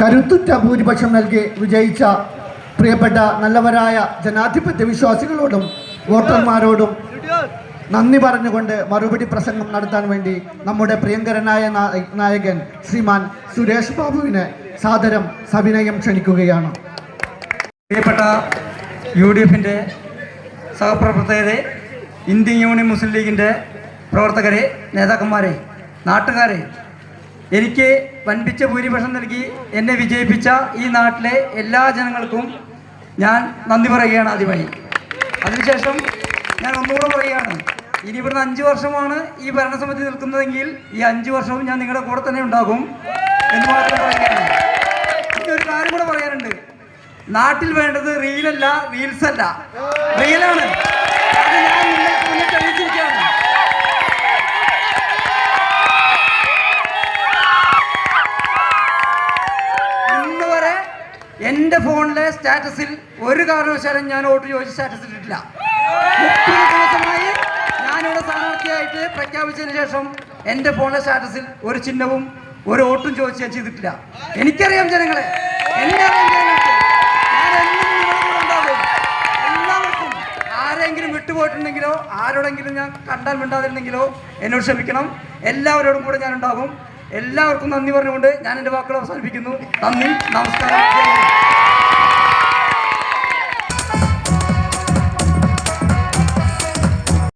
കരുത്തുറ്റ ഭൂരിപക്ഷം നൽകി വിജയിച്ച പ്രിയപ്പെട്ട നല്ലവരായ ജനാധിപത്യ വിശ്വാസികളോടും വോട്ടർമാരോടും നന്ദി പറഞ്ഞുകൊണ്ട് മറുപടി പ്രസംഗം നടത്താൻ വേണ്ടി നമ്മുടെ പ്രിയങ്കരനായ നായ- നായകൻ ശ്രീമാൻ സുരേഷ് ബാബുവിനെ സാദരം സവിനയം ക്ഷണിക്കുകയാണ്. പ്രിയപ്പെട്ട യു ഡി എഫിന്റെ സഹപ്രവർത്തകരെ ഇന്ത്യൻ യൂണിയൻ മുസ്ലിം ലീഗിന്റെ പ്രവർത്തകരെ നേതാക്കന്മാരെ നാട്ടുകാരെ എനിക്ക് വൻപിച്ച ഭൂരിപക്ഷം നൽകി എന്നെ വിജയിപ്പിച്ച ഈ നാട്ടിലെ എല്ലാ ജനങ്ങൾക്കും ഞാൻ നന്ദി പറയുകയാണ് ആദ്യമായി. അതിനുശേഷം ഞാൻ ഒന്നുകൂടെ പറയുകയാണ്. ഇനി ഇവിടുന്ന് അഞ്ച് വർഷമാണ് ഈ ഭരണസമിതി നിൽക്കുന്നതെങ്കിൽ ഈ അഞ്ച് വർഷവും ഞാൻ നിങ്ങളുടെ കൂടെ തന്നെ ഉണ്ടാകും എന്ന് മാത്രം പറയുകയാണ്. എനിക്ക് ഒരു കാര്യം കൂടെ പറയാനുണ്ട്. നാട്ടിൽ വേണ്ടത് റീലല്ല റീൽസ് അല്ല. റീലാണ് എന്റെ ഫോണിലെ സ്റ്റാറ്റസിൽ ഒരു കാരണവശാലും ഞാൻ വോട്ട് ചോദിച്ച സ്റ്റാറ്റസ് ഇട്ടിട്ടില്ല. ഞാനിവിടെ സ്ഥാനാർത്ഥിയായിട്ട് പ്രഖ്യാപിച്ചതിന് ശേഷം എന്റെ ഫോണിലെ സ്റ്റാറ്റസിൽ ഒരു ചിഹ്നവും ഒരു വോട്ടും ചോദിച്ച് ഞാൻ ചെയ്തിട്ടില്ല. എനിക്കറിയാം ജനങ്ങളെ. എന്നെ ഞാൻ ആരെങ്കിലും വിട്ടുപോയിട്ടുണ്ടെങ്കിലോ ആരോടെങ്കിലും ഞാൻ കണ്ടാൽ മിണ്ടാതിരുന്നെങ്കിലോ എന്നോട് ക്ഷമിക്കണം. എല്ലാവരോടും കൂടെ ഞാൻ ഉണ്ടാകും. എല്ലാവർക്കും നന്ദി പറഞ്ഞുകൊണ്ട് ഞാൻ എന്റെ വാക്കുകൾ അവസാനിപ്പിക്കുന്നു നന്ദി നമസ്കാരം.